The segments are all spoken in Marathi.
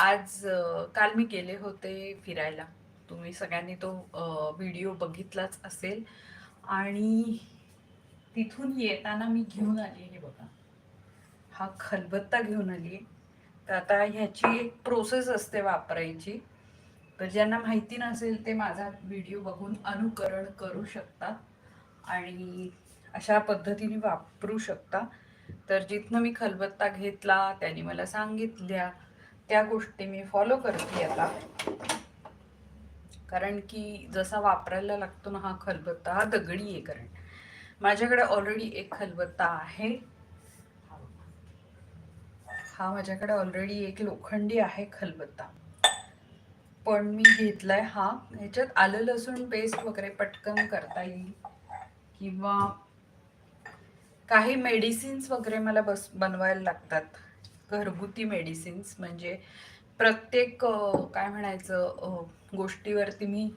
आज काल मी गेले होते फिरायला. तुम्ही सगळ्यांनी तो व्हिडिओ बघितलाच असेल. आणि तिथून येताना मी घेऊन आली हे बघा. हा खलबत्ता घेऊन आली तर आता ह्याची एक प्रोसेस असते वापरायची. तर ज्यांना माहिती नसेल ते माझा व्हिडिओ बघून अनुकरण करू शकतात. आणि अशा पद्धतीने वापरू शकता. तर जिथनं मी खलबत्ता घेतला त्यांनी मला सांगितल्या. त्या गोष्टी मी फॉलो करते आता. कारण की जसा वापरायला लागतो ना हा खलबत्ता हा दगडी आहे कारण. माझ्याकडे ऑलरेडी एक खलबत्ता आहे. हा माझ्याकडे ऑलरेडी एक लोखंडी आहे खलबत्ता. पण मी घेतलाय हा. ह्याच्यात आलं लसूण पेस्ट वगैरे पटकन करता येईल. किंवा काही मेडिसिन्स वगैरे मला बस बनवायला लागतात. घरगुती मेडिसिन्स म्हणजे प्रत्येक काय म्हणायचं गोष्टीवरती मी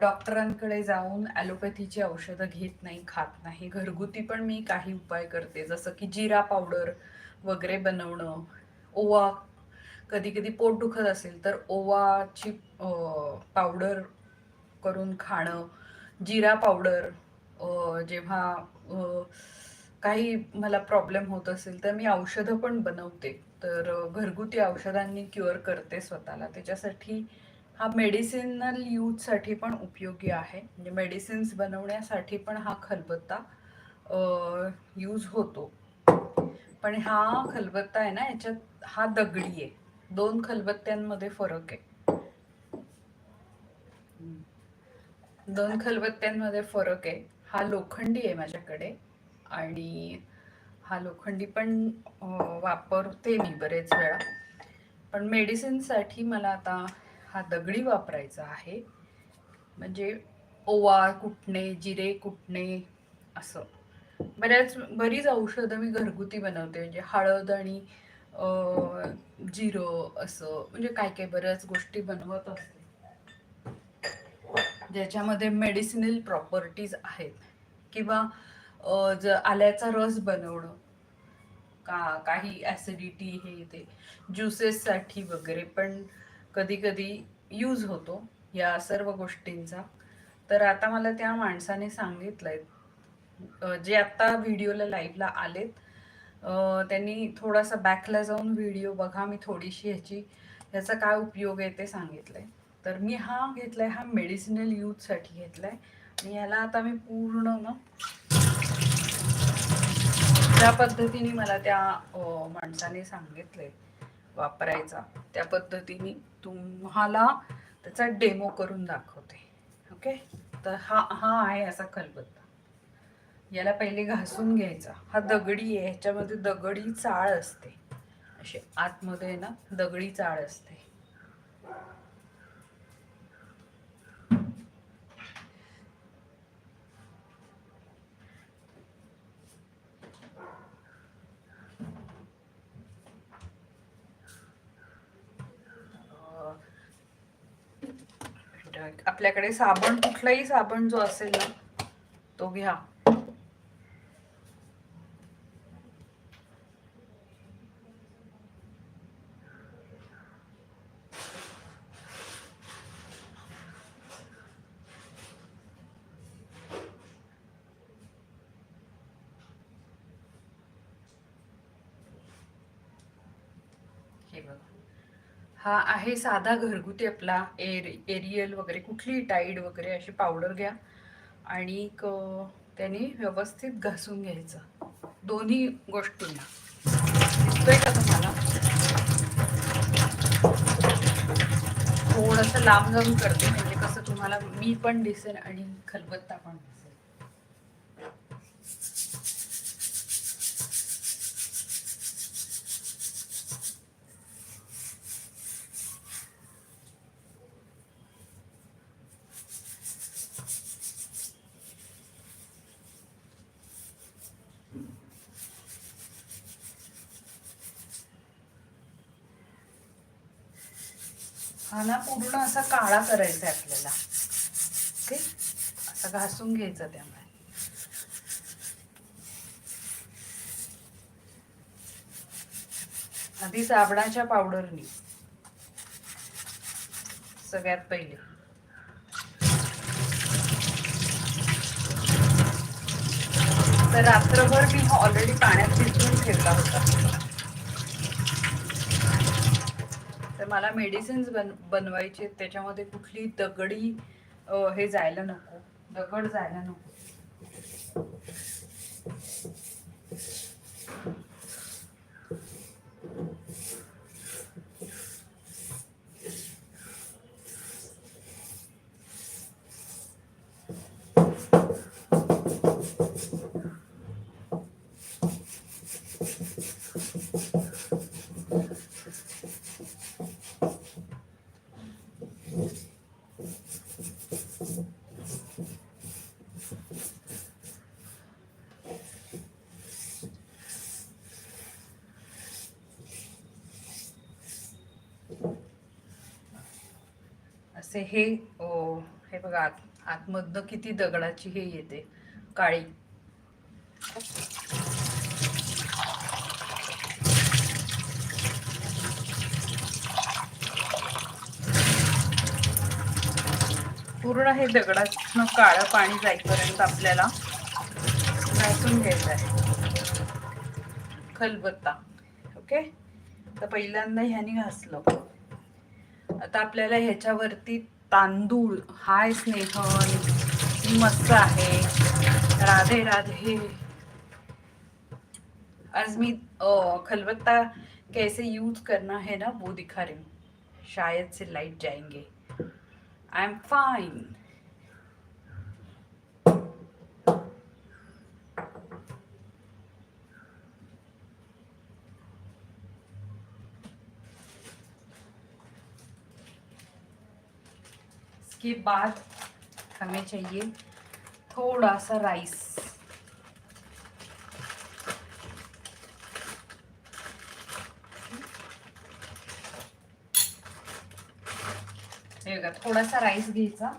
डॉक्टरांकडे जाऊन ॲलोपॅथीची औषधं घेत नाही खात नाही. घरगुती पण मी काही उपाय करते जसं की जिरा पावडर वगैरे बनवणं ओवा कधी कधी पोट दुखत असेल तर ओवाची पावडर करून खाणं जिरा पावडर जेव्हा काही मला प्रॉब्लेम होत असेल तर मी औषधं पण बनवते. तर घरगुती औषधांनी क्युअर करते स्वतःला. त्याच्यासाठी हा मेडिसिनल यूजसाठी पण उपयोगी आहे. म्हणजे मेडिसिन्स बनवण्यासाठी पण हा खलबत्ता यूज होतो. पण हा खलबत्ता आहे ना याच्यात हा दगडी आहे. दोन खलबत्त्यांमध्ये फरक आहे. दोन खलबत्त्यांमध्ये फरक आहे. हा लोखंडी आहे माझ्याकडे. आणि हा लोखंडी पण वापरते मी बरेच वेळा. पण मेडिसिनसाठी मला आता हा दगडी वापरायचा आहे. म्हणजे ओवा कुटणे जिरे कुटणे असं. बऱ्याच बरीच औषधं मी घरगुती बनवते. म्हणजे हळद आणि जिरं असं. म्हणजे काय काय बऱ्याच गोष्टी बनवत असते. ज्याच्यामध्ये मेडिसिनल प्रॉपर्टीज आहेत. किंवा ज आल्याचा रस बनवणं. का काही ॲसिडिटी हे ते ज्युसेससाठी वगैरे पण कधी कधी यूज होतो या सर्व गोष्टींचा. तर आता मला त्या माणसाने सांगितलंय. जे आत्ता व्हिडिओला लाईव्हला आलेत त्यांनी थोडासा बॅकला जाऊन व्हिडिओ बघा मी थोडीशी ह्याची ह्याचा काय उपयोग आहे ते सांगितलंय. तर मी हा घेतलाय हा मेडिसिनल यूजसाठी घेतलाय. आणि ह्याला आता मी पूर्ण ना ज्या पद्धतीने मला त्या माणसाने सांगितले वापरायचा त्या पद्धतीने तुम्हाला त्याचा डेमो करून दाखवते. ओके? तर हा हा आहे असा खलबत्ता. याला पहिले घासून घ्यायचा. हा दगडी आहे ह्याच्यामध्ये दगडी चाळ असते. अशी आतमध्ये ना दगडी चाळ असते. आपल्याकडे साबण कुठलाही साबण जो असेल ना तो घ्या हे बघा हा आहे साधा घरगुती आपला एर एरियल वगैरे कुठलीही टाईड वगैरे अशी पावडर घ्या. आणि त्याने व्यवस्थित घासून घ्यायचं. दोन्ही गोष्टींना. दिसतोय का तुम्हाला? थोडंसं लांब जाऊन करते म्हणजे कसं तुम्हाला मी पण दिसेल आणि खलबत्ता पण दिसेल हा ना पूर्ण असा काळा करायचा आहे आपल्याला. ओके? असा घासून घ्यायचा त्यामुळे आधी साबणाच्या पावडरनी. सगळ्यात पहिले. तर रात्रभर मी हा ऑलरेडी पाण्यात भिजवून ठेवला होता. तर मला मेडिसिन्स बन बनवायचे आहेत. त्याच्यामध्ये कुठली दगडी हे जायला नको दगड जायला नको असे हे ओ, हे बघा आत आतमधनं किती दगडाची हे येते काळी. पूर्ण हे दगडातनं काळं पाणी जाईपर्यंत आपल्याला घासून घ्यायचं आहे. खलबत्ता ओके? तर पहिल्यांदा ह्यानी घासलं. आता आपल्याला ह्याच्यावरती तांदूळ हाय स्नेहल मस्त आहे. राधे राधे. आज मी खलबत्ता कैसे यूज करना है ना वो दिखा रही हूँ. शायद से लाइट जाएंगे. आई एम फाइन इसके बाद हमें चाहिए थोड़ा सा राइस। हे बघा थोडासा राईस घ्यायचा.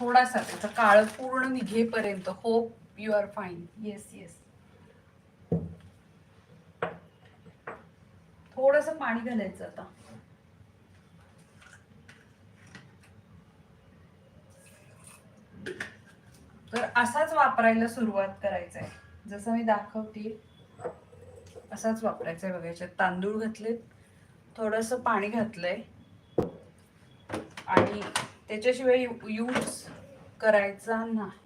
थोडासा त्याचं काळ पूर्ण निघेपर्यंत. Hope you are fine yes yes थोडस पाणी घालायचं आता. तर असाच वापरायला सुरुवात करायचा आहे जसं मी दाखवते असाच वापरायचा आहे बघा याच्यात तांदूळ घातलेत थोडंसं पाणी घातलंय आणि त्याच्याशिवाय यूज करायचा नाही.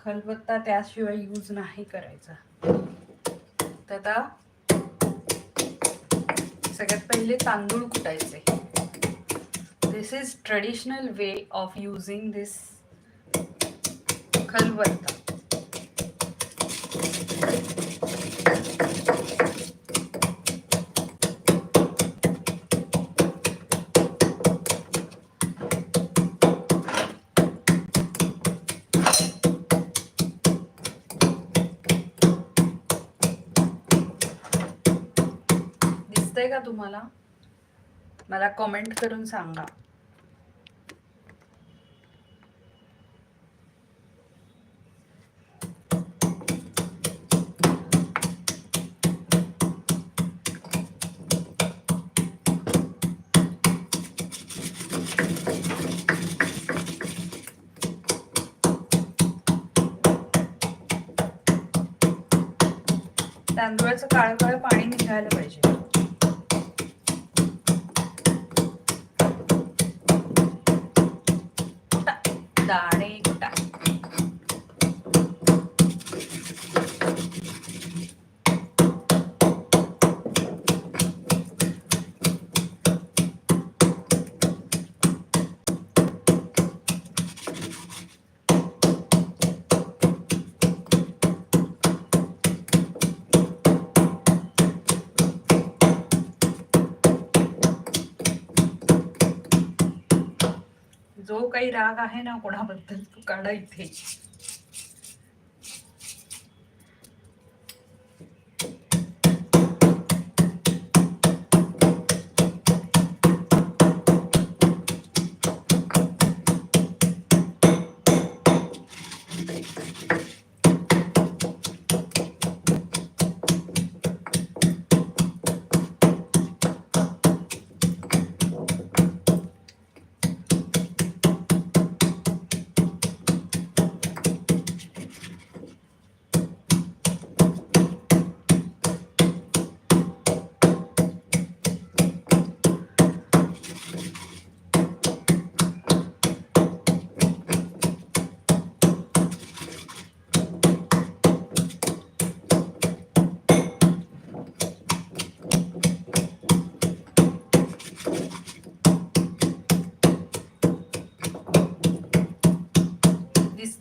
खलबत्ता त्याशिवाय यूज नाही करायचा. तर आता सगळ्यात पहिले तांदूळ कुटायचे. This is traditional way of using this खलबत्ता दिसतंय का तुम्हाला? मला कमेंट करून सांगा. तांदूळाचं काळं काळं पाणी निघायला पाहिजे. राग आहे ना कोणाबद्दल तू काढा इथे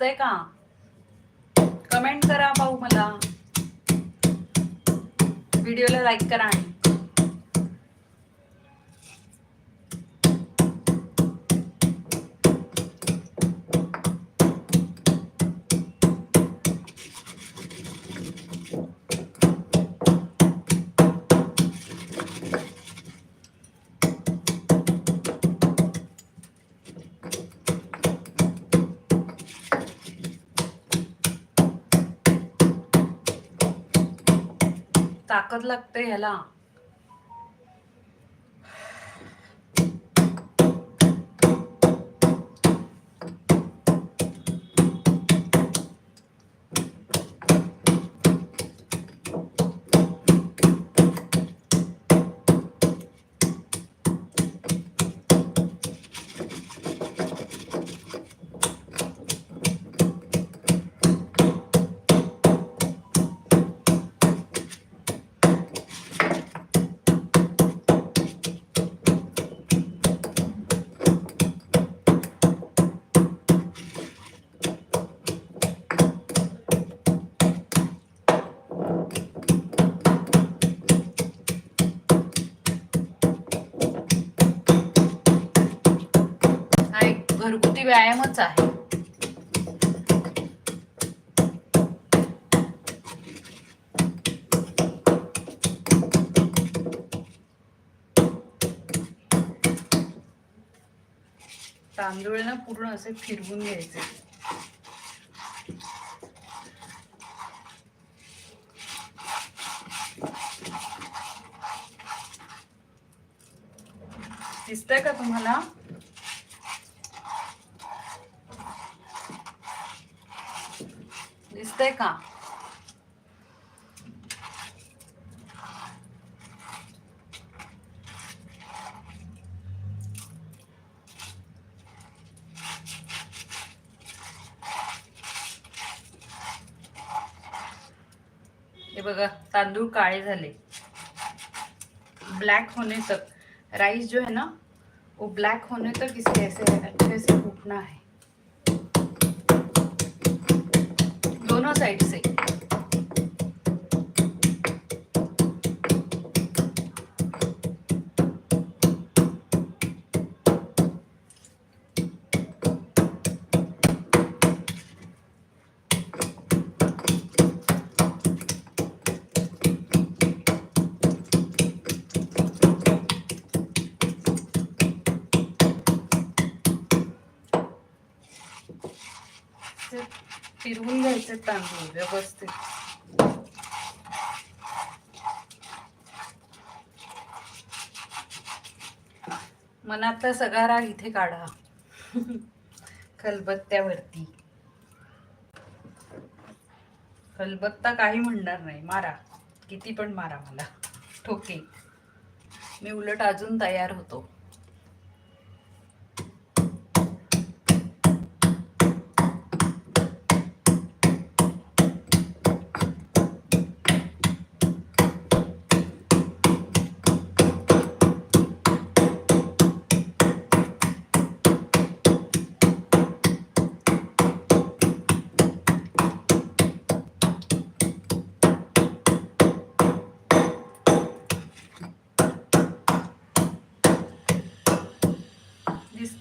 दिसतंय का? कमेंट करा भाऊ मला. व्हिडिओला लाईक करा आणि ताकद लागते ह्याला. घरगुती व्यायामच आहे. तांदूळ ना पूर्ण असे फिरवून घ्यायचे. दिसतंय का तुम्हाला? दिसतंय का? हे बघा तांदूळ काळे झाले. ब्लैक होने तक राइस जो है ना वो ब्लैक होने तक इसे ऐसे अच्छे से कूटना है. दोनों साइड से ते फिरवून तांदूळ व्यवस्थित मनातला सगळा राग इथे काढा. खलबत्त्यावरती. खलबत्ता काही म्हणणार नाही. मारा. किती पण मारा मला. ठोके. मी उलट अजून तयार होतो.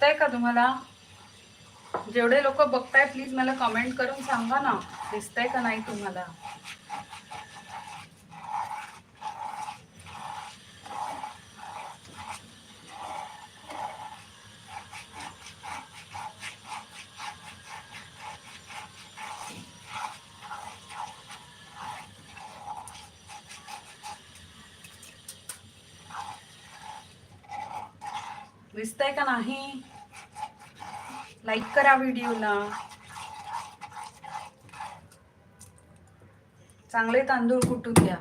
दिसतंय का तुम्हाला? जेवढे लोक बघताय प्लीज मला कमेंट करून सांगा ना. दिसतंय का नाही तुम्हाला? दिसतंय का नाही? लाईक करा व्हिडिओला चांगले तांदूळ कुटून घ्या?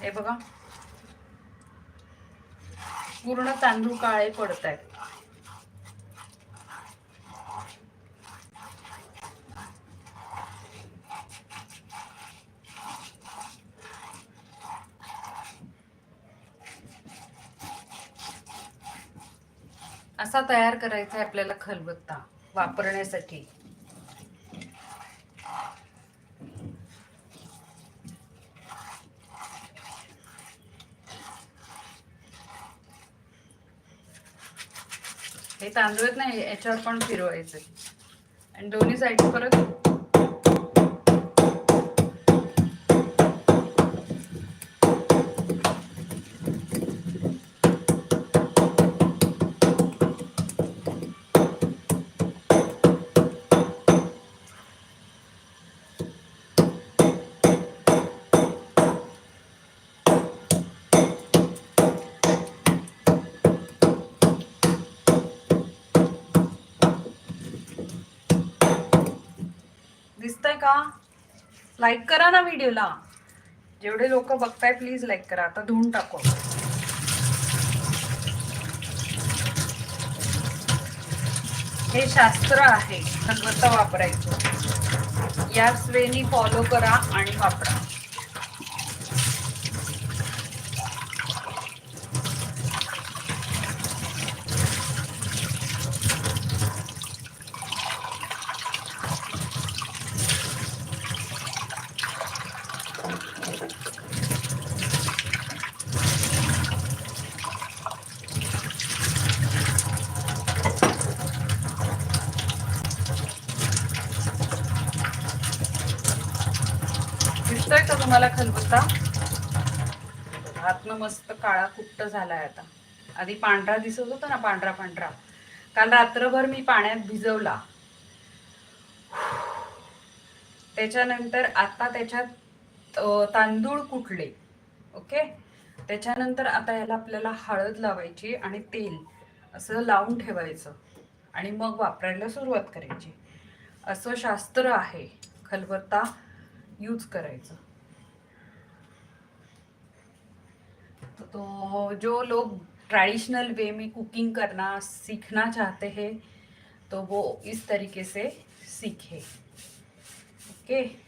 हे बघा. पूर्ण तांदूळ काळे पडत आहेत असा तयार करायचा आहे आपल्याला खलबत्ता वापरण्यासाठी. हे तांदूळ आहेत नाही याच्यावर पण फिरवायचे. आणि दोन्ही साईड परत लाईक करा ना व्हिडिओला जेवढे लोक बघताय प्लीज लाईक करा. आता धुवून टाकू हे शास्त्र आहे. खलबत्ता वापरायचं. याच वेनी फॉलो करा आणि वापरा. दिसतोय का तुम्हाला खलबत्ता आतनं मस्त काळा कुट्ट झालाय आता. आधी पांढरा दिसत होता ना पांढरा पांढरा. काल रात्रभर मी पाण्यात भिजवला. त्याच्यानंतर आता त्याच्यात तांदूळ कुटले. ओके? त्याच्यानंतर आता याला आपल्याला हळद लावायची आणि तेल असं लावून ठेवायचं. आणि मग वापरायला सुरुवात करायची. असं शास्त्र आहे. खलबत्ता यूज़ करायचं. तो- जो लोग ट्रेडिशनल वे में कुकिंग करना सीखना चाहते हैं तो वो इस तरीके से सीखे. ओके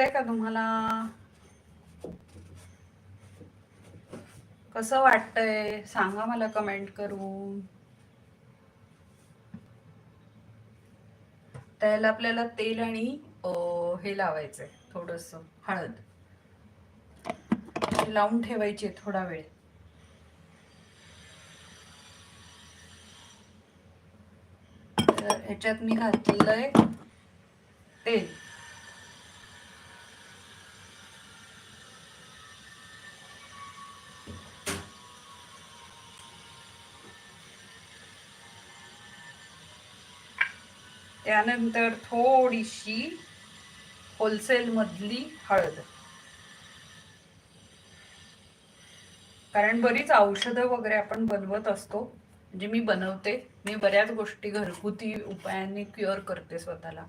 दिसतंय का तुम्हाला? कसं वाटतंय? सांगा मला कमेंट करून. त्याला आपल्याला तेल आणि हे लावायचंय थोडस हळद. लावून ठेवायची थोडा वेळ. तर ह्याच्यात मी घातलंय तेल. त्यानंतर थोडीशी होलसेल मधली हळद. कारण बरीच औषधं वगैरे आपण बनवत असतो. म्हणजे मी बनवते. मी बऱ्याच गोष्टी घरगुती उपायांनी क्युअर करते स्वतःला.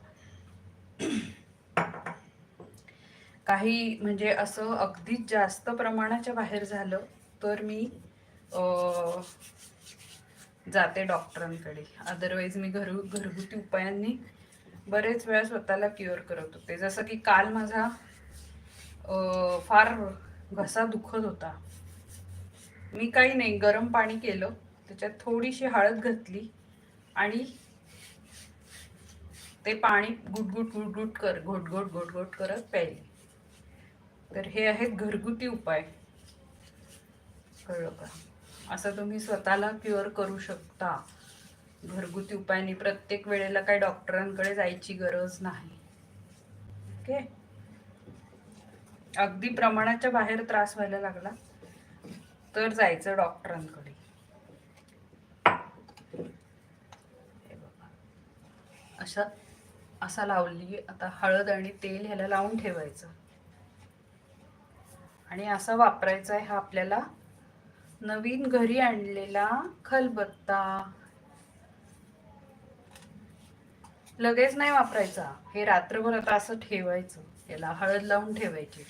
काही म्हणजे असं अगदीच जास्त प्रमाणाच्या बाहेर झालं तर मी जाते डॉक्टरांकडे. अदरवाईज मी घर घरगुती उपायांनी बरेच वेळा स्वतःला क्युअर करत होते. जसं की काल माझा फार घसा दुखत होता. मी काही नाही गरम पाणी केलं. त्याच्यात थोडीशी हळद घातली आणि ते पाणी गुटगुट गुटगुट कर घोटघोट घोटघोट करत प्यायली. तर हे आहेत घरगुती उपाय. कळलं का? असं तुम्ही स्वतःला क्युअर करू शकता. घरगुती उपायाने प्रत्येक वेळेला काही डॉक्टरांकडे जायची गरज नाही. ओके अगदी प्रमाणाच्या बाहेर त्रास व्हायला लागला तर जायचं डॉक्टरांकडे अशा असा लावली आता हळद आणि तेल ह्याला लावून ठेवायचं. आणि असा वापरायचा आहे हा आपल्याला नवीन घरी आणलेला खलबत्ता. लगेच नाही वापरायचा. हे रात्रभर आता असं ठेवायचं. याला हळद लावून ठेवायची.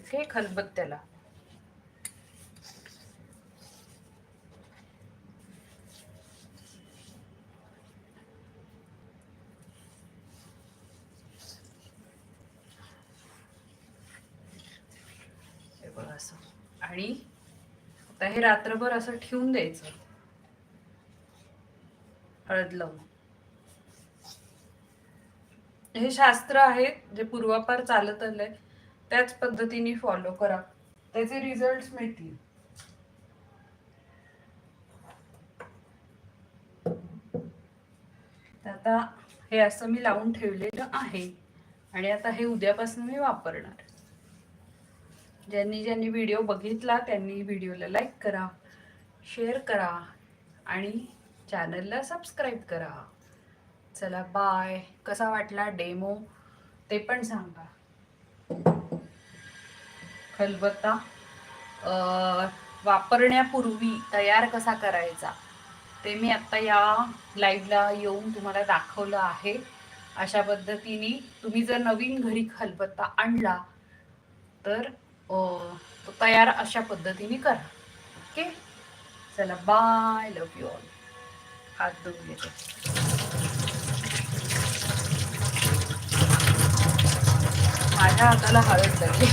ओके खलबत्त्याला. असं. आणि आता हे रात्रभर असं ठेवून द्यायचं. हळद लावून. हे शास्त्र आहे जे पूर्वापार चालत आलंय त्याच पद्धतीने फॉलो करा. त्याचे रिझल्ट मिळतील. आता हे असं मी लावून ठेवलेलं आहे. आणि आता हे उद्यापासून मी वापरणार. ज्यांनी ज्यांनी व्हिडिओ बघितला त्यांनी व्हिडिओला लाईक करा शेअर करा आणि चॅनलला सबस्क्राईब करा. चला बाय कसा वाटला डेमो ते पण सांगा. खलबत्ता वापरण्यापूर्वी तयार कसा करायचा? ते मी आत्ता या लाईव्हला येऊन तुम्हाला दाखवलं आहे. अशा पद्धतीने तुम्ही जर नवीन घरी खलबत्ता आणला तर तो तयार अशा पद्धतीने करा. ओके चला बाय लव यू ऑल हात धुवून घेते. माझ्या हाताला हळद लागली.